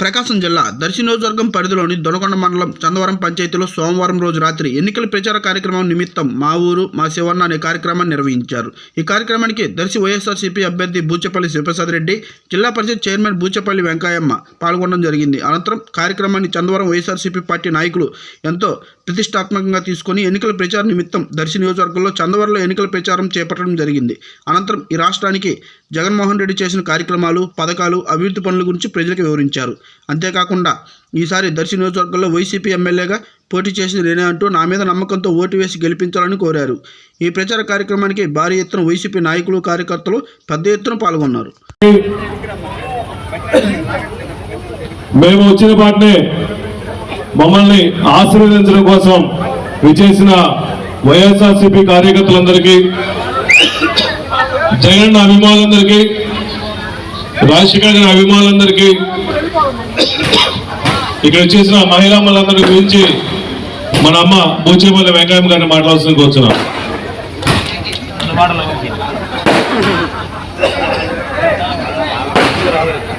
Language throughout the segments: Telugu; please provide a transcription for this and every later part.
ప్రకాశం జిల్లా దర్శి నియోజకవర్గం పరిధిలోని దొనకొండ మండలం చందవరం పంచాయతీలో సోమవారం రోజు రాత్రి ఎన్నికల ప్రచార కార్యక్రమం నిమిత్తం మా ఊరు మా శివన్న అనే కార్యక్రమాన్ని నిర్వహించారు. ఈ కార్యక్రమానికి దర్శి వైఎస్ఆర్సీపీ అభ్యర్థి బూచపల్లి శివప్రసాద్ రెడ్డి జిల్లా పరిషత్ చైర్మన్ బూచపల్లి వెంకయ్యమ్మ పాల్గొనడం జరిగింది. అనంతరం కార్యక్రమాన్ని చందవరం వైఎస్ఆర్సీపీ పార్టీ నాయకులు ఎంతో ప్రతిష్టాత్మకంగా తీసుకొని ఎన్నికల ప్రచార నిమిత్తం దర్శి నియోజకవర్గంలో చందవరంలో ఎన్నికల ప్రచారం చేపట్టడం జరిగింది. అనంతరం ఈ రాష్ట్రానికి జగన్మోహన్ రెడ్డి చేసిన కార్యక్రమాలు పథకాలు అభివృద్ధి పనుల గురించి ప్రజలకు వివరించారు. అంతేకాకుండా ఈసారి దర్శి నియోజకవర్గంలో వైసీపీ ఎమ్మెల్యేగా పోటీ చేసిన నేనే అంటూ నా మీద నమ్మకంతో ఓటు వేసి గెలిపించాలని కోరారు. ఈ ప్రచార కార్యక్రమానికి భారీ ఎత్తున వైసీపీ నాయకులు కార్యకర్తలు పెద్ద ఎత్తున పాల్గొన్నారు. మేము వచ్చిన పాటనే మమ్మల్ని ఆశీర్వదించడం కోసం విచేసిన వైఎస్ఆర్సీపీ కార్యకర్తలందరికీ జగన్ అభిమానులందరికీ రాజశేఖర్ గారి అభిమానులందరికీ ఇక్కడ వచ్చేసిన మహిళామ్మలందరి గురించి మన అమ్మ బూచేపల్లి వెంకయ్య గారిని మాట్లాడాల్సింది వచ్చినాం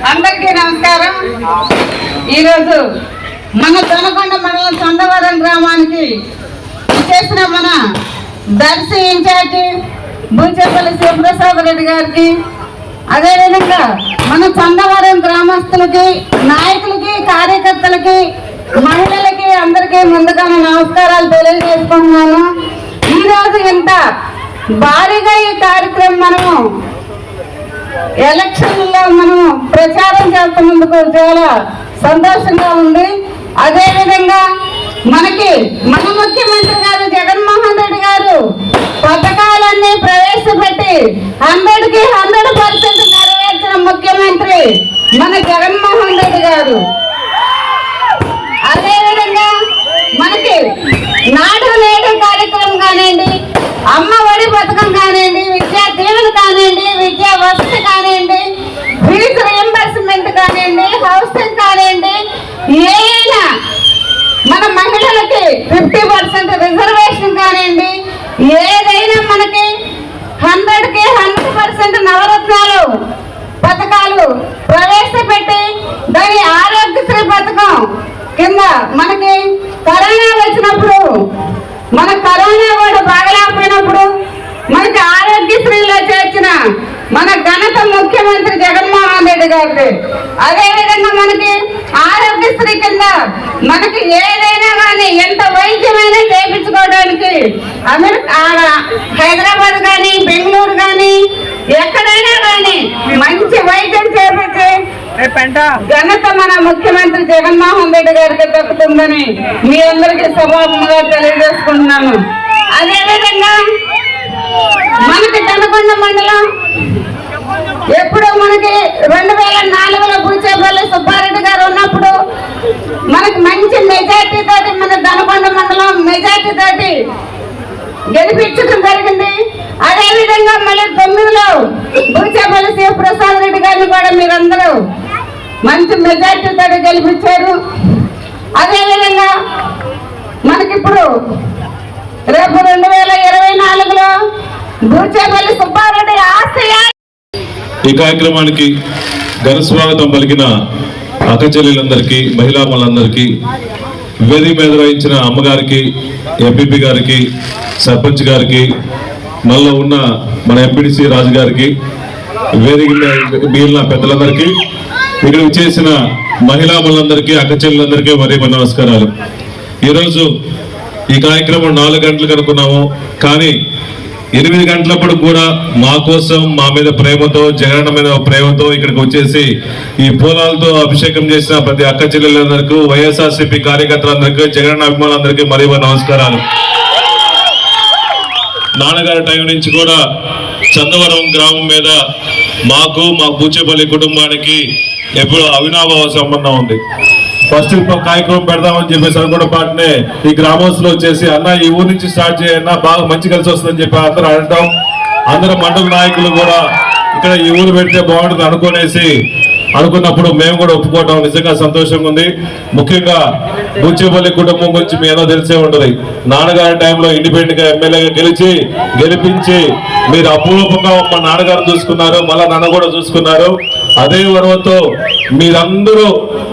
అందరికీ నమస్కారం. ఈరోజు మన దొనకొండ మండలం చందవరం గ్రామానికి చేసిన మన దర్శి ఇన్ఛార్జి బూచేపల్లి శివప్రసాద్ రెడ్డి గారికి అదేవిధంగా మన చందవరం గ్రామస్తులకి నాయకులకి కార్యకర్తలకి మహిళలకి అందరికీ ముందుగా నమస్కారాలు తెలియజేసుకుంటున్నాను. ఈరోజు ఇంత భారీగా ఈ కార్యక్రమం మనము ఎలక్షన్లో మనము మనం ప్రచారం చేస్తున్నందుకు చాలా సంతోషంగా ఉంది. అదేవిధంగా మనకి మన ముఖ్యమంత్రి గారు జగన్మోహన్ రెడ్డి గారు పథకాలన్నీ ప్రవేశపెట్టి హండ్రెడ్కి హండ్రెడ్ పర్సెంట్ నెరవేర్చిన ముఖ్యమంత్రి మన జగన్మోహన్ రెడ్డి గారు అదే విధంగా మనకి నాడు నేడు కార్యక్రమం కానివ్వండి అమ్మ ఒడి పథకం కానివ్వండి విద్యా దీవెన కానివ్వండి విద్యా వసతి కానివ్వండి ఫీజు రియంబర్స్మెంట్ కానివ్వండి హౌసింగ్ కానివ్వండి ఏదైనా మన మహిళలకి ఫిఫ్టీ పర్సెంట్ రిజర్వేషన్ కానివ్వండి ఏదైనా మనకి హండ్రెడ్కి హండ్రెడ్ పర్సెంట్ నవరత్నాలు పథకాలు ప్రవేశపెట్టి దాని ఆరోగ్యశ్రీ పథకం కింద మనకి కరోనా వచ్చినప్పుడు మన కరోనా కూడా బాగలేకపోయినప్పుడు మనకి ఆరోగ్యశ్రీలో చేర్చిన మన ఘనత ముఖ్యమంత్రి జగన్మోహన్ రెడ్డి గారిది. అదే విధంగా మనకి ఆరోగ్యశ్రీ కింద మనకి ఏదైనా కానీ ఎంత వైద్యమైనా చేయించుకోవడానికి అమెరికా హైదరాబాద్ కానీ బెంగళూరు కానీ ఎక్కడైనా కానీ మంచి వైద్యం చేపించి ఘనత మన ముఖ్యమంత్రి జగన్మోహన్ రెడ్డి గారికి దక్కుతుందని మీ అందరికీ సభాముగా తెలియజేసుకుంటున్నాను. అదేవిధంగా మనకి దనకొండ మండలం. ఎప్పుడు మనకి రెండు వేల నాలుగులో బూచేపల్లి సుబ్బారెడ్డి గారు ఉన్నప్పుడు మనకి మంచి మెజార్టీ తోటి మన దనకొండ మండలం మెజార్టీ తోటి గెలిపించడం జరిగింది. అదేవిధంగా మళ్ళీ తొమ్మిదిలో బూచేపల్లి శివప్రసాద్ రెడ్డి గారిని కూడా మీరందరూ మంచి మెజార్టీ తోటి గెలిపించారు. అదేవిధంగా మనకిప్పుడు రేపు రెండు వేల సుబ్బారెడ్డి ఈ కార్యక్రమానికి ఘన స్వాగతం పలికిన అక్క చెల్లెలందరికీ మహిళామలందరికీ వేదిక మీద వహించిన అమ్మగారికి ఎంపీపీ గారికి సర్పంచ్ గారికి మనలో ఉన్న మన ఎంపీడీసీ రాజు గారికి వేదిక మిగిలిన పెద్దలందరికీ ఇక్కడ చేసిన మహిళామలందరికీ అక్క చెల్లెలందరికీ మరీ మన నమస్కారాలు. ఈరోజు ఈ కార్యక్రమం నాలుగు గంటలకు అనుకున్నాము కానీ ఎనిమిది గంటలప్పుడు కూడా మా కోసం మా మీద ప్రేమతో జగన్ మీద ప్రేమతో ఇక్కడికి వచ్చేసి ఈ పూలాలతో అభిషేకం చేసిన ప్రతి అక్క చెల్లెలందరికీ వైఎస్ఆర్సీపీ కార్యకర్తలందరికీ జగన్ అభిమానులందరికీ మరీ నమస్కారాలు. నాన్నగారి టైం నుంచి కూడా చందవరం గ్రామం మీద మాకు మా పూచేపల్లి కుటుంబానికి ఎప్పుడు అవినాభావ సంబంధం ఉంది. ఫస్ట్ కార్యక్రమం పెడదామని చెప్పేసి అనుకున్న పాటనే ఈ గ్రామస్తులు వచ్చేసి అన్న ఈ ఊరు నుంచి స్టార్ట్ చేయన్నా బాగా మంచి కలిసి వస్తుందని చెప్పి అందరూ అనటం అందరూ మండల నాయకులు కూడా ఇక్కడ ఈ ఊరు పెడితే బాగుంటుంది అనుకునేసి అనుకున్నప్పుడు మేము కూడా ఒప్పుకోవడం నిజంగా సంతోషంగా ఉంది. ముఖ్యంగా బుచ్చేపల్లి కుటుంబం గురించి మీ ఏదో తెలిసే ఉంటుంది. నాన్నగారి టైంలో ఇండిపెండెంట్గా ఎమ్మెల్యేగా గెలిచి గెలిపించి మీరు అపూర్వకంగా మా నాన్నగారు చూసుకున్నారు మళ్ళా నన్ను కూడా చూసుకున్నారు. అదే వరవతో మీరందరూ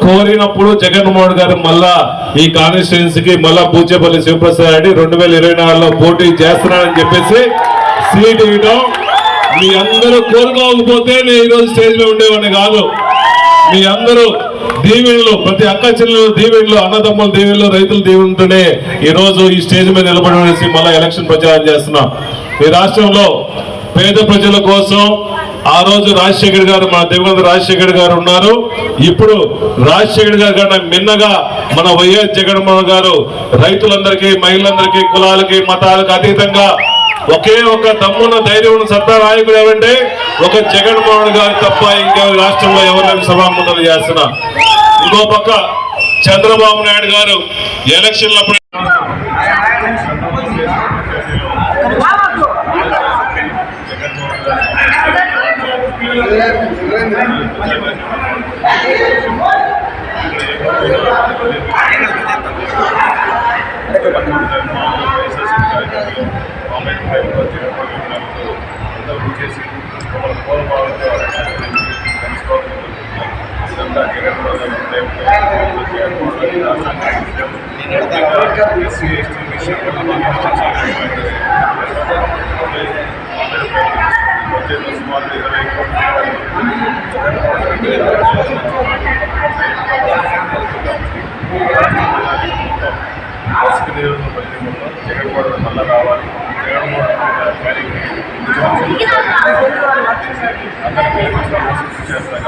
కోరినప్పుడు జగన్మోహన్ గారు మళ్ళా ఈ కాన్స్టిట్యున్సీకి మళ్ళా బూచేపల్లి శివప్రసాద్ రెడ్డి రెండు వేల ఇరవై నాలుగులో పోటీ చేస్తున్నారని చెప్పేసి సీట్ ఇవ్వడం మీ అందరూ కోరుకోకపోతే నేను ఈరోజు స్టేజ్లో ఉండేవాడిని కాదు. మీ అందరూ దీవెనలు ప్రతి అక్క చెల్లెలు దీవెనలు అన్నదమ్ముల దీవెనలు రైతుల దీవెనతోనే ఈ రోజు ఈ స్టేజ్ మీద నిలబడేసి మళ్ళీ ఎలక్షన్ ప్రచారం చేస్తున్నాం. ఈ రాష్ట్రంలో పేద ప్రజల కోసం ఆ రోజు రాజశేఖర్ గారు మన దివంగత రాజశేఖర్ గారు ఉన్నారు. ఇప్పుడు రాజశేఖర్ గారు కన్నా మిన్నగా మన వైఎస్ జగన్మోహన్ గారు రైతులందరికీ మహిళలందరికీ కులాలకి మతాలకు అతీతంగా ఒకే ఒక తమ్మున ధైర్యం సత్తా నాయకుడు ఏమంటే ఒక జగన్మోహన్ గారు తప్ప ఇంకా రాష్ట్రంలో ఎవరైనా సభాముఖం చేస్తున్నా. ఇంకో పక్క చంద్రబాబు నాయుడు గారు ఎలక్షన్లప్పుడు రాష్ట్ర జగన్మోహన్ మళ్ళా రావాలి జగన్మోహన్ గారికి అందరికీ చేస్తారు కాబట్టి వాళ్ళు మరి